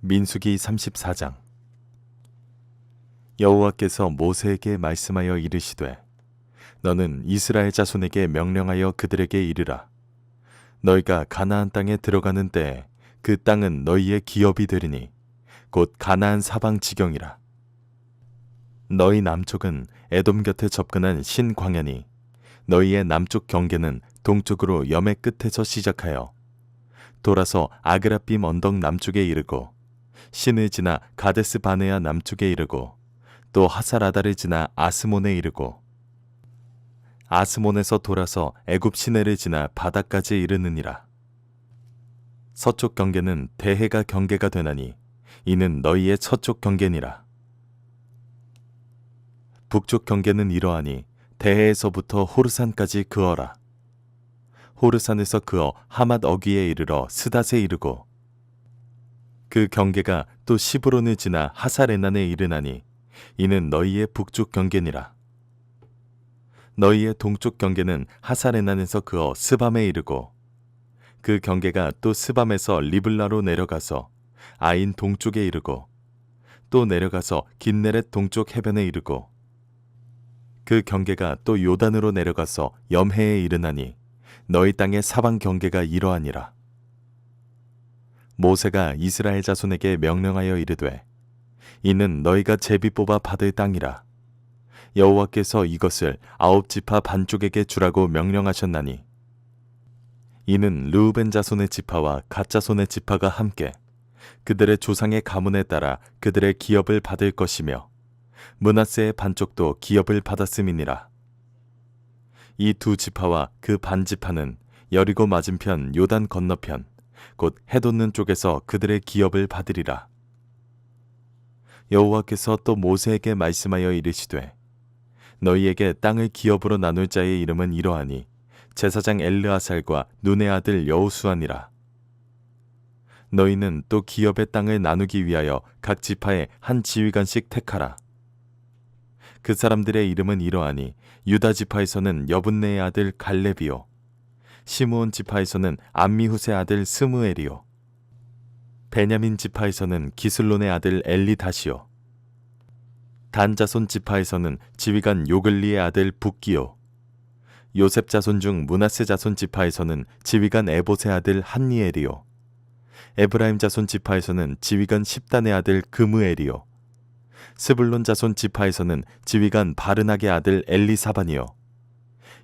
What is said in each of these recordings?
민수기 34장. 여호와께서 모세에게 말씀하여 이르시되 너는 이스라엘 자손에게 명령하여 그들에게 이르라. 너희가 가나안 땅에 들어가는 때에 그 땅은 너희의 기업이 되리니 곧 가나안 사방 지경이라. 너희 남쪽은 에돔 곁에 접근한 신광야니 너희의 남쪽 경계는 동쪽으로 염의 끝에서 시작하여 돌아서 아그라빔 언덕 남쪽에 이르고 신을 지나 가데스 바네아 남쪽에 이르고 또 하사라다를 지나 아스몬에 이르고 아스몬에서 돌아서 애굽 시내를 지나 바다까지 이르느니라. 서쪽 경계는 대해가 경계가 되나니 이는 너희의 서쪽 경계니라. 북쪽 경계는 이러하니 대해에서부터 호르산까지 그어라. 호르산에서 그어 하맛 어귀에 이르러 스닷에 이르고 그 경계가 또 시브론을 지나 하사레난에 이르나니 이는 너희의 북쪽 경계니라 너희의 동쪽 경계는 하사레난에서 그어 스밤에 이르고 그 경계가 또 스밤에서 리블라로 내려가서 아인 동쪽에 이르고 또 내려가서 긴네렛 동쪽 해변에 이르고 그 경계가 또 요단으로 내려가서 염해에 이르나니 너희 땅의 사방 경계가 이러하니라. 모세가 이스라엘 자손에게 명령하여 이르되 이는 너희가 제비 뽑아 받을 땅이라. 여호와께서 이것을 아홉 지파 반쪽에게 주라고 명령하셨나니 이는 르우벤 자손의 지파와 갓 자손의 지파가 함께 그들의 조상의 가문에 따라 그들의 기업을 받을 것이며 문하세의 반쪽도 기업을 받았음이니라. 이 두 지파와 그 반지파는 여리고 맞은편 요단 건너편 곧 해돋는 쪽에서 그들의 기업을 받으리라. 여호와께서 또 모세에게 말씀하여 이르시되 너희에게 땅을 기업으로 나눌 자의 이름은 이러하니 제사장 엘르아살과 눈의 아들 여호수아니라. 너희는 또 기업의 땅을 나누기 위하여 각 지파에 한 지휘관씩 택하라. 그 사람들의 이름은 이러하니 유다 지파에서는 여분네의 아들 갈렙이요 시므온 지파에서는 암미후세 아들 스무엘이요. 베냐민 지파에서는 기슬론의 아들 엘리다시요. 단 자손 지파에서는 지휘관 요글리의 아들 북기요. 요셉 자손 중 문하세 자손 지파에서는 지휘관 에봇의 아들 한니엘이요. 에브라임 자손 지파에서는 지휘관 십단의 아들 그무엘이요. 스불론 자손 지파에서는 지휘관 바르낙의 아들 엘리사반이요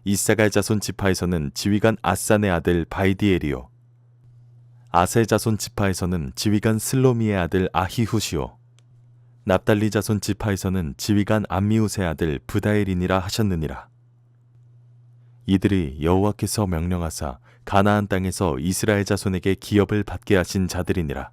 이사갈 자손 지파에서는 지휘관 아산의 아들 바이디엘이요. 아셀 자손 지파에서는 지휘관 슬로미의 아들 아히후시요. 납달리 자손 지파에서는 지휘관 암미우스의 아들 부다엘이니라 하셨느니라. 이들이 여호와께서 명령하사 가나안 땅에서 이스라엘 자손에게 기업을 받게 하신 자들이니라